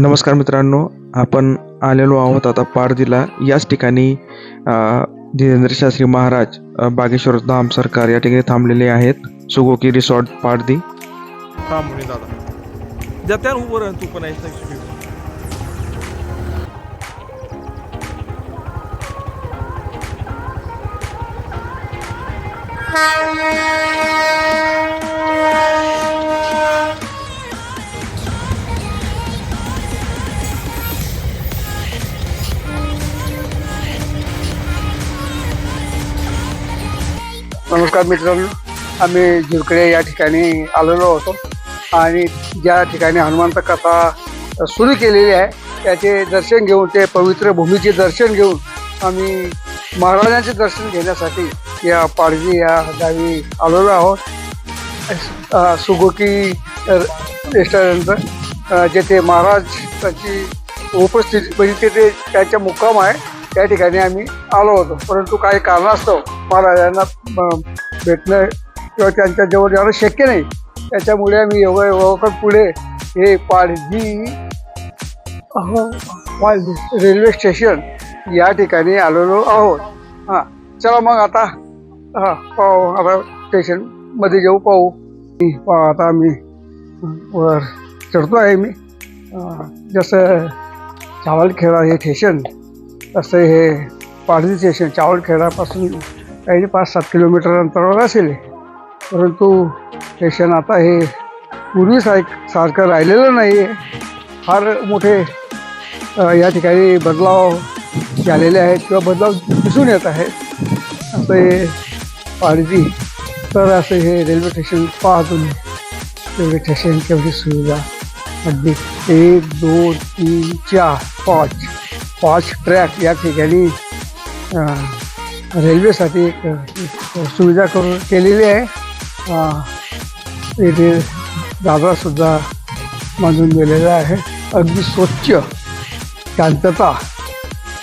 नमस्कार मित्रांनो आपण आलेलो आहोत आता पारदीला याच ठिकाणी धीरेंद्र शास्त्री महाराज बागेश्वर धाम सरकार या ठिकाणी थांबलेले आहेत. सुगोकी रिसॉर्ट पारदी दादा. उभं तू पण आहेस ना नमस्कार मित्रांनो आम्ही जिरकडे या ठिकाणी आलेलो होतो आणि ज्या ठिकाणी हनुमंत कथा सुरू केलेली आहे त्याचे दर्शन घेऊन ते पवित्र भूमीचे दर्शन घेऊन आम्ही महाराजांचे दर्शन घेण्यासाठी या पाडवी या गावी आलेलो आहोत. सुगोकी रेस्टॉरंटचं जेथे महाराज त्यांची उपस्थिती म्हणजे तेथे त्यांचा मुक्काम आहे त्या ठिकाणी आम्ही आलो होतो. परंतु काही कारणास्तव महाराजांना भेटणं किंवा त्यांच्या जवळ जाणं शक्य नाही. त्याच्यामुळे आम्ही एवढं एवढं पुढे हे पाडजी रेल्वे स्टेशन या ठिकाणी आलेलो आहोत. हां चला मग आता हां पाहू आता स्टेशनमध्ये जाऊ पाहू. पाहू आता आम्ही वर चढतो आहे मी जसं चावलखेडा हे स्टेशन असं हे पाडवी स्टेशन चावळखेडापासून काही पाच सात किलोमीटर अंतरावर असेल परंतु स्टेशन आता हे पूर्वी सारख सारखं राहिलेलं नाही आहे फार मोठे या ठिकाणी बदलाव झालेले आहेत किंवा बदलाव दिसून येत आहेत. असं हे पाडजी तर असं हे रेल्वे स्टेशन पाहतो तुम्ही रेल्वे स्टेशन केवढी सुविधा. अगदी एक दोन तीन चार पाच. पाच ट्रॅक या ठिकाणी रेल्वेसाठी एक सुविधा करून केलेली आहे. अ, इथे दादासुद्धा बांधून दिलेला आहे. अगदी स्वच्छ शांतता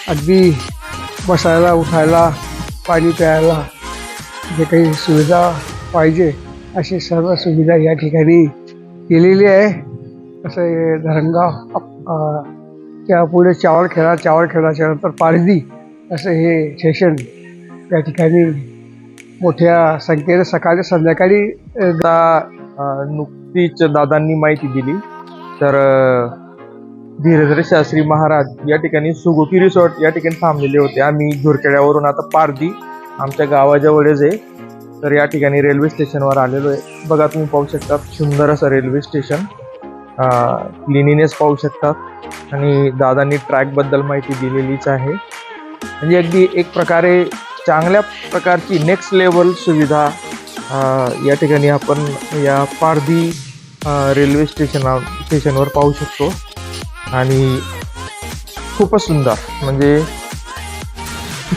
अगदी बसायला उठायला पाणी प्यायला जे काही सुविधा पाहिजे अशी सर्व सुविधा या ठिकाणी केलेली आहे. असं धरंगा धरणगाव त्या पुढे चावळखेडा चावळखेडाच्या नंतर पारदी असं हे स्टेशन या ठिकाणी मोठ्या संख्येने सकाळी संध्याकाळी दा नुकतीच दादांनी माहिती दिली. तर अं, धीरेंद्र शास्त्री महाराज या ठिकाणी सुगोकी रिसॉर्ट या ठिकाणी थांबलेले होते. आम्ही झुरखेड्यावरून आता पारदी आमच्या गावाजवळच आहे. तर या ठिकाणी रेल्वे स्टेशनवर आलेलो आहे. बघा तुम्ही पाहू शकता सुंदर असं रेल्वे स्टेशन. क्लिनिनेस पाहू शकतात. आणि दादांनी ट्रॅकबद्दल माहिती दिलेलीच आहे. म्हणजे अगदी एक प्रकारे चांगल्या प्रकारची नेक्स्ट लेवल सुविधा या ठिकाणी आपण या पारधी रेल्वे स्टेशना स्टेशनवर पाहू शकतो. आणि खूपच सुंदर. म्हणजे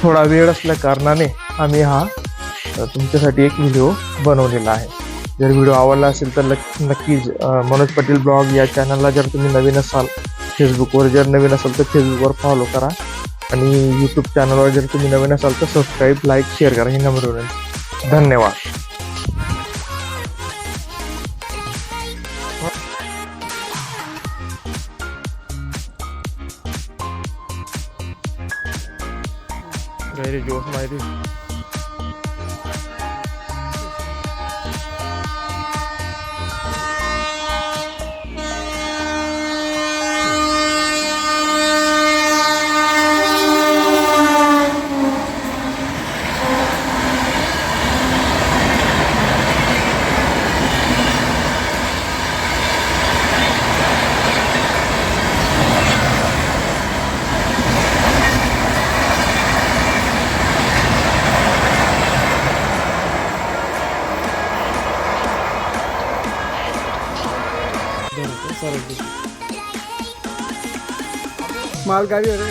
थोडा वेळ असल्या कारणाने आम्ही हा तुमच्यासाठी एक व्हिडिओ बनवलेला आहे. जर व्हिडिओ आवडला असेल तर नक्कीच मनोज पटेल ब्लॉग या चॅनलला जर तुम्ही नवीन असाल फेसबुकवर जर नवीन असाल तर फेसबुकवर फॉलो करा. आणि यूट्यूब चॅनलवर जर तुम्ही नवीन असाल तर सबस्क्राईब लाईक शेअर करा. ही नंबर विनंती धन्यवाद. गैरे जोश माहिती? સરસ માલગાડી અરે